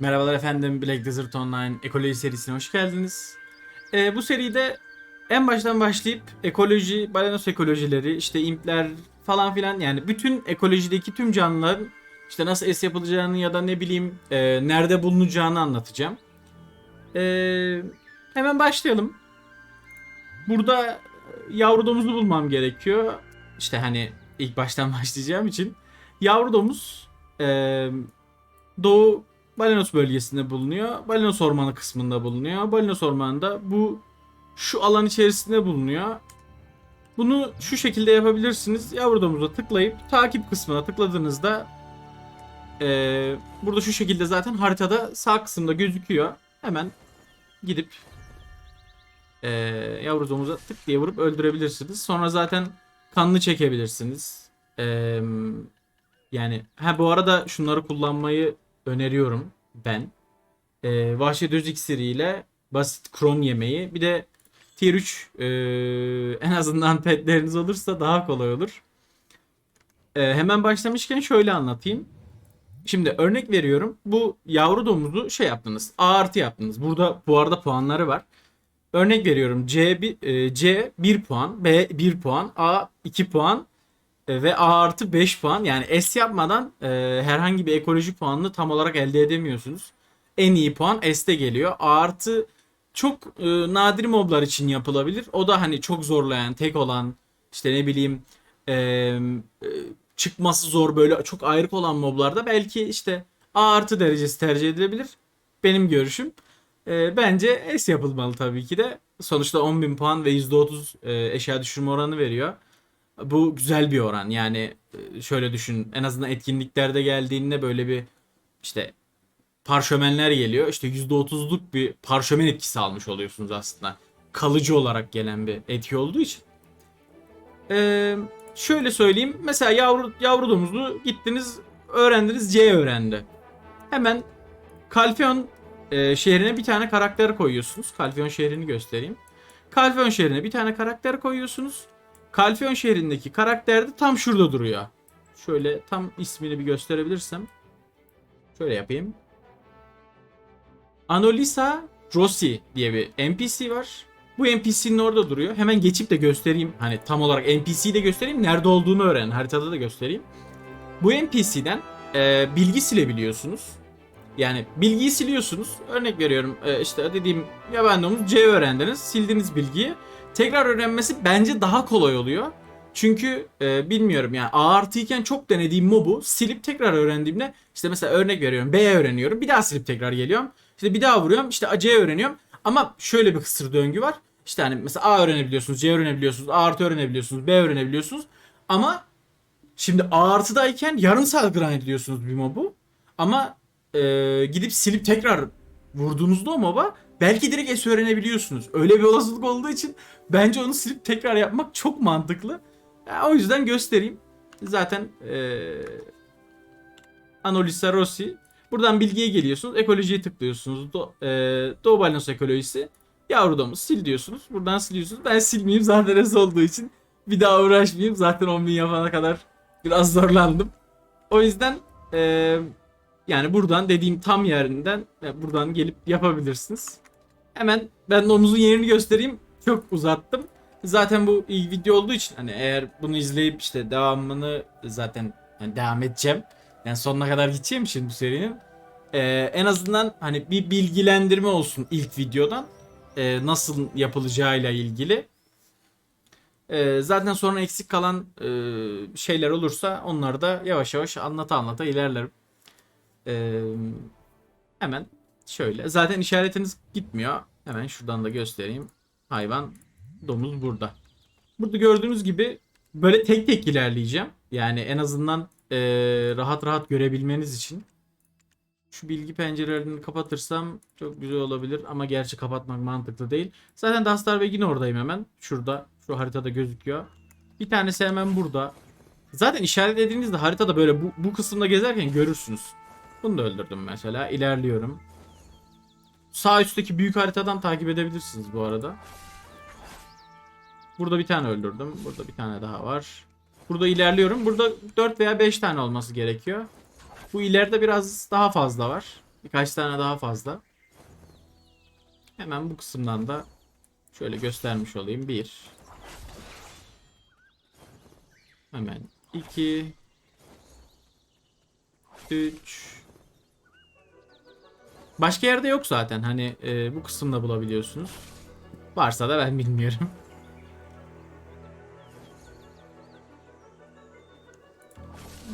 Merhabalar efendim Black Desert Online ekoloji serisine hoş geldiniz. Ee, bu seride en baştan başlayıp ekoloji, balanos ekolojileri, işte impler falan filan yani bütün ekolojideki tüm canlıların işte nasıl es yapılacağını ya da ne bileyim e, nerede bulunacağını anlatacağım. Ee, hemen başlayalım. Burada yavru domuzu bulmam gerekiyor. İşte hani ilk baştan başlayacağım için. Yavru domuz e, Doğu Balenos bölgesinde bulunuyor. Balenos ormanı kısmında bulunuyor. Balenos ormanında bu şu alan içerisinde bulunuyor. Bunu şu şekilde yapabilirsiniz. Yavru domuza tıklayıp takip kısmına tıkladığınızda eee, burada şu şekilde zaten haritada sağ kısımda gözüküyor. Hemen gidip eee yavru domuza tık diye vurup öldürebilirsiniz. Sonra zaten kanını çekebilirsiniz. Eee, yani ha bu arada şunları kullanmayı öneriyorum ben. Ee, Vahşi Düz iksiriyle basit kron yemeği. Bir de tier 3 ee, en azından petleriniz olursa daha kolay olur. Ee, hemen başlamışken şöyle anlatayım. Şimdi örnek veriyorum. Bu yavru domuzu şey yaptınız. A artı yaptınız. Burada bu arada puanları var. Örnek veriyorum. C, e, C 1 puan. B 1 puan. A 2 puan. E, ve A artı 5 puan yani S yapmadan e, herhangi bir ekoloji puanını tam olarak elde edemiyorsunuz. En iyi puan S'te geliyor. A artı çok e, nadir moblar için yapılabilir. O da hani çok zorlayan, tek olan işte ne bileyim e, e, çıkması zor böyle çok ayrık olan moblarda belki işte A artı derecesi tercih edilebilir. Benim görüşüm. E, bence S yapılmalı tabii ki de. Sonuçta 10.000 puan ve %30 e, eşya düşürme oranı veriyor. Bu güzel bir oran. Yani e, şöyle düşün. En azından etkinliklerde geldiğinde böyle bir işte parşömenler geliyor. İşte %30'luk bir parşömen etkisi almış oluyorsunuz aslında. Kalıcı olarak gelen bir etki olduğu için. Ee, şöyle söyleyeyim. Mesela yavru, yavru domuzu gittiniz öğrendiniz C öğrendi. Hemen Kalfeon e, şehrine bir tane karakter koyuyorsunuz. Kalfeon şehrini göstereyim. Kalfeon şehrine bir tane karakter koyuyorsunuz. Kalfeon şehrindeki karakter de tam şurada duruyor. Şöyle tam ismini bir gösterebilirsem. Şöyle yapayım. Anolisa Rossi diye bir NPC var. Bu NPC'nin orada duruyor. Hemen geçip de göstereyim. Hani tam olarak NPC'yi de göstereyim. Nerede olduğunu öğren. Haritada da göstereyim. Bu NPC'den e, bilgi silebiliyorsunuz. Yani bilgiyi siliyorsunuz. Örnek veriyorum. E, işte dediğim yabancı domuz C öğrendiniz. Sildiniz bilgiyi tekrar öğrenmesi bence daha kolay oluyor. Çünkü e, bilmiyorum yani A artı iken çok denediğim mobu silip tekrar öğrendiğimde işte mesela örnek veriyorum B öğreniyorum bir daha silip tekrar geliyorum. İşte bir daha vuruyorum işte C öğreniyorum ama şöyle bir kısır döngü var. İşte hani mesela A öğrenebiliyorsunuz, C öğrenebiliyorsunuz, A artı öğrenebiliyorsunuz, B öğrenebiliyorsunuz. Ama şimdi A artıdayken yarım saat grind ediyorsunuz bir mobu. Ama e, gidip silip tekrar vurduğunuzda o moba belki direkt S öğrenebiliyorsunuz. Öyle bir olasılık olduğu için bence onu silip tekrar yapmak çok mantıklı. Ya, o yüzden göstereyim. Zaten eee Anolisa Rossi. Buradan bilgiye geliyorsunuz. Ekolojiye tıklıyorsunuz. Do, eee Doğu Balanos ekolojisi. Yavru domuz sil diyorsunuz. Buradan siliyorsunuz. Ben silmeyeyim zaten S olduğu için. Bir daha uğraşmayayım. Zaten 10.000 yapana kadar biraz zorlandım. O yüzden eee yani buradan dediğim tam yerinden e, buradan gelip yapabilirsiniz. Hemen ben omuzun yerini göstereyim. Çok uzattım. Zaten bu iyi video olduğu için hani eğer bunu izleyip işte devamını zaten yani devam edeceğim. Yani sonuna kadar gideceğim için bu serinin. Ee, en azından hani bir bilgilendirme olsun ilk videodan. Ee, nasıl yapılacağıyla ilgili. Ee, zaten sonra eksik kalan e, şeyler olursa onları da yavaş yavaş anlata anlata ilerlerim. Ee, hemen şöyle. Zaten işaretiniz gitmiyor. Hemen şuradan da göstereyim. Hayvan domuz burada. Burada gördüğünüz gibi böyle tek tek ilerleyeceğim. Yani en azından ee, rahat rahat görebilmeniz için. Şu bilgi pencerelerini kapatırsam çok güzel olabilir ama gerçi kapatmak mantıklı değil. Zaten Dastar ve yine oradayım hemen. Şurada. Şu haritada gözüküyor. Bir tanesi hemen burada. Zaten işaretlediğinizde haritada böyle bu, bu kısımda gezerken görürsünüz. Bunu da öldürdüm mesela. İlerliyorum. Sağ üstteki büyük haritadan takip edebilirsiniz bu arada. Burada bir tane öldürdüm. Burada bir tane daha var. Burada ilerliyorum. Burada 4 veya 5 tane olması gerekiyor. Bu ileride biraz daha fazla var. Birkaç tane daha fazla. Hemen bu kısımdan da şöyle göstermiş olayım. 1 Hemen 2 3 Başka yerde yok zaten. Hani e, bu kısımda bulabiliyorsunuz. Varsa da ben bilmiyorum.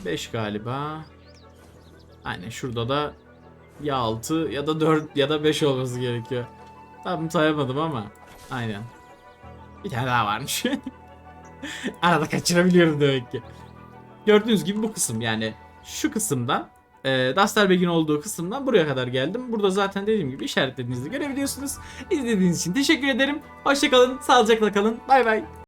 Beş galiba. Aynen şurada da ya 6 ya da 4 ya da 5 olması gerekiyor. Tam sayamadım ama. Aynen. Bir tane daha varmış. Arada kaçırabiliyorum demek ki. Gördüğünüz gibi bu kısım yani şu kısımdan e, Dusterberg'in olduğu kısımdan buraya kadar geldim. Burada zaten dediğim gibi işaretlediğinizde görebiliyorsunuz. İzlediğiniz için teşekkür ederim. Hoşçakalın, sağlıcakla kalın. Bay bay.